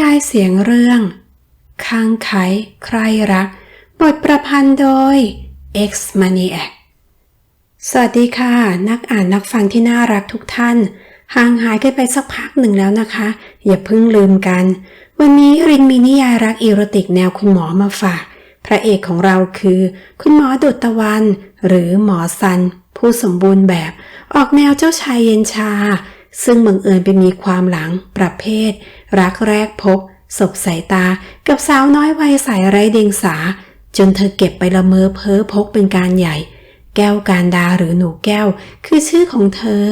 ยายเสียงเรื่อง ข้างไขใครรัก บทประพันธ์โดย X Maniac สวัสดีค่ะ นักอ่านนักฟังที่น่ารักทุกท่าน ห่างหายกันไปสักพักหนึ่งแล้วนะคะ อย่าเพิ่งลืมกัน วันนี้รินมีนิยายรักอีโรติกแนวคุณหมอมาฝาก พระเอกของเราคือ คุณหมอดุจตะวัน หรือหมอซัน ผู้สมบูรณ์แบบ ออกแนวเจ้าชายเย็นชา ซึ่งบังเอิญไปมีความหลังประเภท รักแรกพบสบสายตากับสาวน้อยวัยใสไร้เดียงสา จนเธอเก็บไปละเมอเพ้อพกเป็นการใหญ่ แก้วการดาหรือหนูแก้ว คือชื่อของเธอ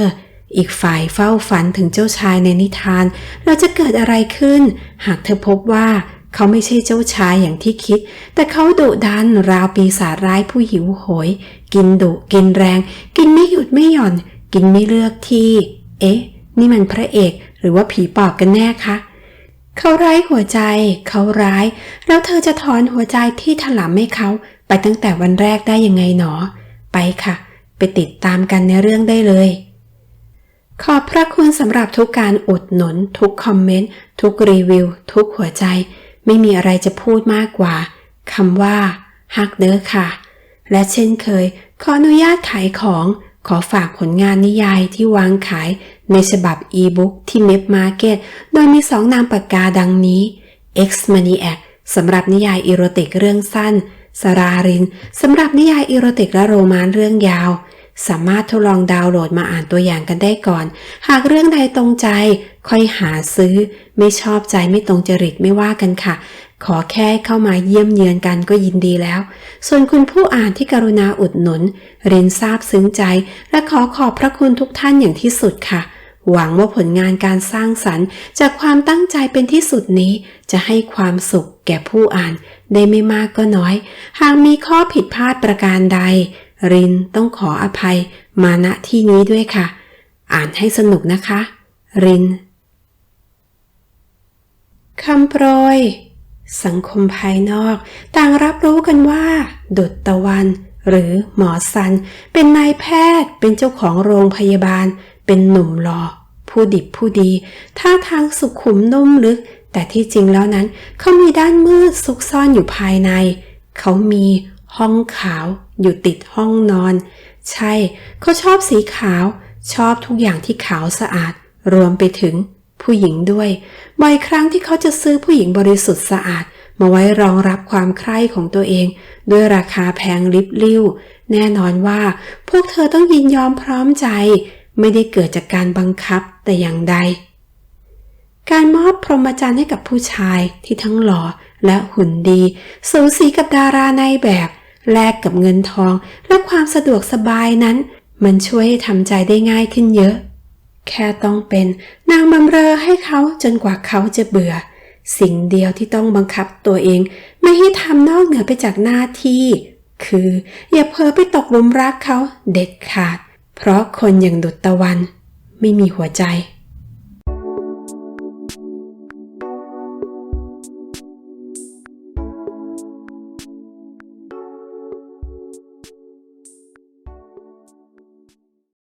อีกฝ่ายเฝ้าฝันถึงเจ้าชายในนิทาน เราจะเกิดอะไรขึ้น หากเธอพบว่าเขาไม่ใช่เจ้าชายอย่างที่คิด แต่เขาดุดันราวปีศาจร้ายผู้หิวโหย กินดุกินแรง กินไม่หยุดไม่หย่อน กินไม่เลือกที่ เอ๊ะ นี่มันพระเอกหรือว่าผีปอบกันแน่คะเขาร้ายหัวใจ เขาร้าย แล้วเธอจะถอนหัวใจที่ถลำให้เขาไปตั้งแต่วันแรกได้ยังไงหนอ ไปค่ะ ไปติดตามกันในเรื่องได้เลย ขอบพระคุณสำหรับทุกการอุดหนุน ทุกคอมเมนต์ ทุกรีวิว ทุกหัวใจ ไม่มีอะไรจะพูดมากกว่าคำว่าฮักเด้อค่ะ และเช่นเคย ขออนุญาตขายของ ขอฝากผลงานนิยายที่วางขายในฉบับอีบุ๊กที่เม p มาร์เก็ตโดยมีสองนามปากกาดังนี้ X Maniac สำหรับนิยายอีโรติกเรื่องสั้น สรารินสำหรับนิยายอีโรติกและโรมานเรื่องยาว สามารถทดลองดาวน์โหลดมาอ่านตัวอย่างกันได้ก่อน หากเรื่องใดตรงใจ ค่อยหาซื้อ ไม่ชอบใจไม่ตรงจริตไม่ว่ากันค่ะ ขอแค่เข้ามาเยี่ยมเยือนกันก็ยินดีแล้ว ส่วนคุณผู้อ่านที่กรุณาอุดหนุน เรียนทราบซึ้งใจ และขอขอบพระคุณทุกท่านอย่างที่สุดค่ะ หวังว่าผลงานการสร้างสรรค์ จากความตั้งใจเป็นที่สุดนี้ จะให้ความสุขแก่ผู้อ่านได้ไม่มากก็น้อย หากมีข้อผิดพลาดประการใด รินต้องขออภัย มาณที่นี้ด้วยค่ะ อ่านให้สนุกนะคะ รินคำโปรย สังคมภายนอก ต่างรับรู้กันว่า ดุจตะวัน หรือหมอสัน เป็นนายแพทย์ เป็นเจ้าของโรงพยาบาล เป็นหนุ่มหล่อผู้ดิบผู้ดี ท่าทางสุขุมนุ่มลึก แต่ที่จริงแล้วนั้น เขามีด้านมืดซุกซ่อนอยู่ภายใน เขามีห้องขาวอยู่ติดห้องนอน ใช่ เขาชอบสีขาว ชอบทุกอย่างที่ขาวสะอาด รวมไปถึง ผู้หญิงด้วย บ่อยครั้งที่เขาจะซื้อผู้หญิงบริสุทธิ์สะอาด มาไว้รองรับความใคร่ของตัวเอง ด้วยราคาแพงลิบลิ่ว แน่นอนว่า พวกเธอต้องยินยอมพร้อมใจ ไม่ได้เกิดจากการบังคับแต่อย่างใด การมอบพรหมจรรย์ให้กับผู้ชายที่ทั้งหล่อและหุ่นดีสูสีกับดาราในแบบแลกกับเงินทองและความสะดวกสบายนั้น มันช่วยให้ทำใจได้ง่ายขึ้นเยอะ แค่ต้องเป็นนางบำเรอให้เขาจนกว่าเขาจะเบื่อ สิ่งเดียวที่ต้องบังคับตัวเอง ไม่ให้ทำนอกเหนือไปจากหน้าที่ คืออย่าเพ้อไปตกหลุมรักเขาเด็ดขาด เพราะคนอย่างดุจตะวัน ไม่มีหัวใจ